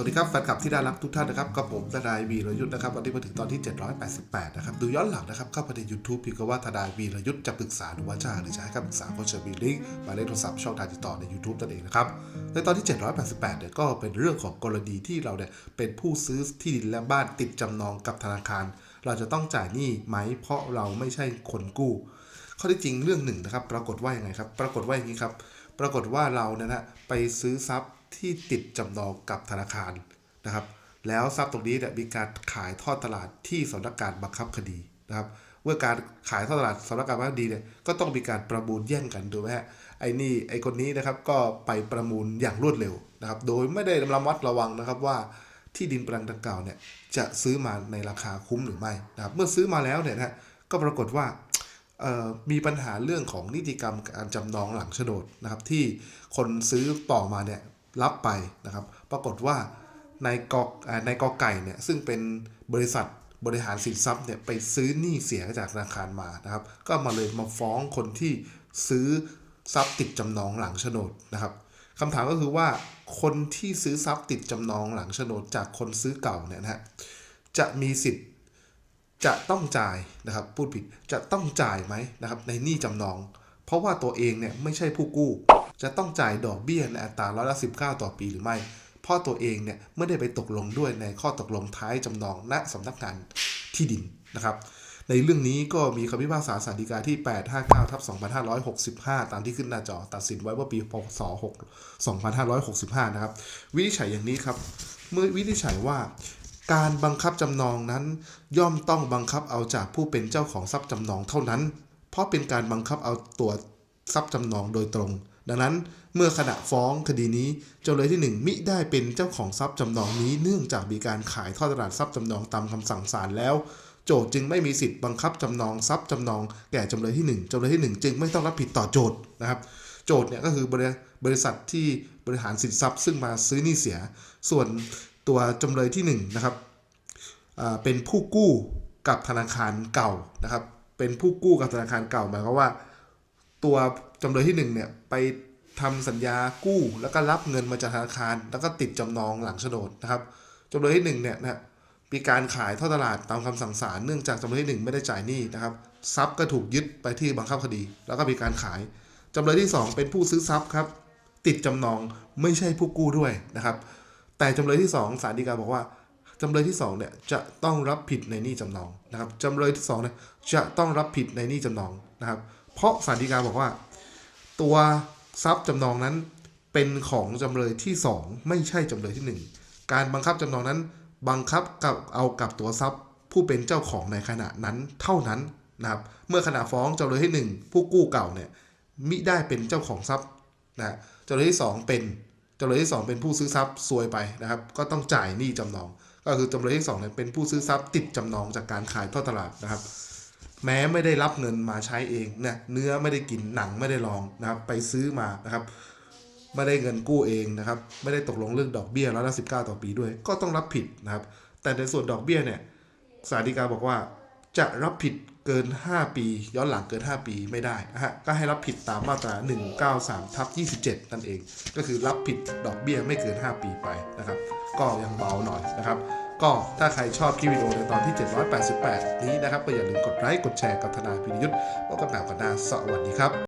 สวัสดีครับแฟนคลับที่น่ารักทุกท่านนะครับกับผมทนายวีรยุทธ์นะครับวันนี้มาถึงตอนที่ 788 นะครับ ดูย้อนหลังนะครับ เข้าไปใน YouTube พิมพ์คำว่าทนายวีรยุทธ์จะปรึกษาหรือว่าจะหรือจะให้คำปรึกษาก็เชิญมีลิงก์หมายเลขโทรศัพท์ช่องทางติดต่อใน YouTube นั่นเองนะครับในตอนที่ 788 เนี่ยก็เป็นเรื่องของกรณีที่เราเนี่ยเป็นผู้ซื้อที่ดินและบ้านติดจำนองกับธนาคาร เราจะต้องจ่ายหนี้ไหมเพราะเราไม่ใช่คนกู้ ข้อที่จริงเรื่องหนึ่งนะครับปรากฏว่ายังไงครับปรากฏว่าอย่างนี้ครับปรากฏว่าเราเนี่ยนะไปซื้อทรัพย์ ที่ติดจำนองกับธนาคารนะครับ แล้วทรัพย์ตรงนี้เนี่ยมีการขายทอดตลาดที่สำนักงานบังคับคดีนะครับเมื่อการขายทอดตลาดสำนักงานบังคับคดีเนี่ยก็ต้องมีการประมูลแย่งกันถูกไหมฮะไอ้นี่ไอ้คนนี้นะครับก็ไปประมูลอย่างรวดเร็วนะครับ โดยไม่ได้ระมัดระวังนะครับว่าที่ดินแปลงดังกล่าวเนี่ยจะซื้อมาในราคาคุ้มหรือไม่นะครับเมื่อซื้อมาแล้วเนี่ยนะฮะก็ปรากฏว่ามีปัญหาเรื่องของนิติกรรมการจำนองหลังโฉนดนะครับที่คนซื้อต่อมาเนี่ย รับไปนะครับ ปรากฏว่าในกอกในกอไก่เนี่ยซึ่งเป็นบริษัทบริหารสินทรัพย์เนี่ยไปซื้อหนี้เสียจากธนาคารมานะครับ ก็มาเลยมาฟ้องคนที่ซื้อทรัพย์ติดจำนองหลังโฉนดนะครับคำถามก็คือว่าคนที่ซื้อทรัพย์ติดจำนองหลังโฉนดจากคนซื้อเก่าเนี่ยนะฮะจะมีสิทธิ์จะต้องจ่ายนะครับพูดผิดจะต้องจ่ายไหมนะครับในหนี้จำนอง เพราะว่าตัวเองเนี่ยไม่ใช่ผู้กู้ จะต้องจ่ายดอกเบี้ยในอัตราร้อยละสิต่อปีหรือไม่พราะตัวเองเนี่ยไม่ได้ไปตกลงด้วยในข้อตกลงท้ายจำนองณสำนักงานที่ดินนะครับ ในเรื่องนี้ก็มีคำพิพากษาสารดีกาที่ 859ทับ2565 ตามที่ขึ้นหน้าจอตัดสินไว้ว่าปีพศ6 2565 นะครับ วินิจฉัยอย่างนี้ครับ เมื่อวินิจฉัยว่าการบังคับจำนองนั้น ย่อมต้องบังคับเอาจากผู้เป็นเจ้าของทรัพย์จำนองเท่านั้น เพราะเป็นการบังคับเอาตัวทรัพย์จำนองโดยตรง ดังนั้นเมื่อขณะฟ้องคดีนี้จำเลยที่หนึ่งมิได้เป็นเจ้าของทรัพย์จำนองนี้เนื่องจากมีการขายทอดตลาดทรัพย์จำนองตามคำสั่งศาลแล้ว โจทย์จึงไม่มีสิทธิ์บังคับจำนองทรัพย์จำนองแก่จำเลยที่หนึ่งจำเลยที่หนึ่งจึงไม่ต้องรับผิดต่อโจทย์นะครับโจทย์เนี่ยก็คือบริบริษัทที่บริหารสินทรัพย์ซึ่งมาซื้อหนี้เสีย ส่วนตัวจำเลยที่หนึ่งนะครับเป็นผู้กู้กับธนาคารเก่านะครับเป็นผู้กู้กับธนาคารเก่าหมายความว่า ตัวจำเลยที่หนึ่งเนี่ยไปทำสัญญากู้แล้วก็รับเงินมาจากธนาคาร แล้วก็ติดจำนองหลังโฉนดนะครับจำเลยที่หนึ่งเนี่ยนะมีการขายทอดตลาดตามคำสั่งศาลเนื่องจากจำเลยที่หนึ่งไม่ได้จ่ายหนี้นะครับทรัพย์ก็ถูกยึดไปที่บังคับคดี แล้วก็มีการขายจำเลยที่สองเป็นผู้ซื้อทรัพย์ครับ ติดจำนองไม่ใช่ผู้กู้ด้วยนะครับ แต่จำเลยที่สองศาลฎีกาบอกว่าจำเลยที่2เนี่ยจะต้องรับผิดในหนี้จำนองนะครับจำเลยที่2เนี่ยจะต้องรับผิดในหนี้จำนองนะครับ เพราะศาลฎีกาบอกว่า ตัวทรัพย์จำนองนั้นเป็นของจำเลยที่ 2 ไม่ใช่จำเลยที่ 1 การบังคับจำนองนั้นบังคับกับเอากับตัวทรัพย์ผู้เป็นเจ้าของในขณะนั้นเท่านั้นนะครับเมื่อขณะฟ้องจำเลยที่ 1 ผู้กู้เก่าเนี่ยมิได้เป็นเจ้าของทรัพย์นะจำเลยที่ 2 เป็นจำเลยที่ 2 เป็นผู้ซื้อทรัพย์ซวยไปนะครับ ก็ต้องจ่ายหนี้จำนอง ก็คือจำเลยที่สองเนี่ยเป็นผู้ซื้อทรัพย์ติดจำนองจากการขายทอดตลาดนะครับ แม้ไม่ได้รับเงินมาใช้เองเนี่ยเนื้อไม่ได้กินหนังไม่ได้ลองนะครับไปซื้อมานะครับไม่ได้เงินกู้เองนะครับไม่ได้ตกลงเรื่องดอกเบี้ยร้อยละสิบเก้าต่อปีด้วย ก็ต้องรับผิดนะครับ แต่ในส่วนดอกเบี้ยเนี่ยศาลฎีกาบอกว่าจะรับผิดเกิน 5 ปี ย้อนหลังเกิน 5 ปีไม่ได้นะฮะก็ให้รับผิดตามมาตรา 193ทับ27 นั่นเอง ก็คือรับผิดดอกเบี้ยไม่เกิน 5 ปีไปนะครับ ก็ยังเบาหน่อยนะครับ ก็ถ้าใครชอบคลิปวิดีโอในตอนที่ 788 นี้นะครับก็อย่าลืมกดไลค์กดแชร์กับทนายพิรยุทธ์พบกันใหม่กันหน้าสวัสดีครับ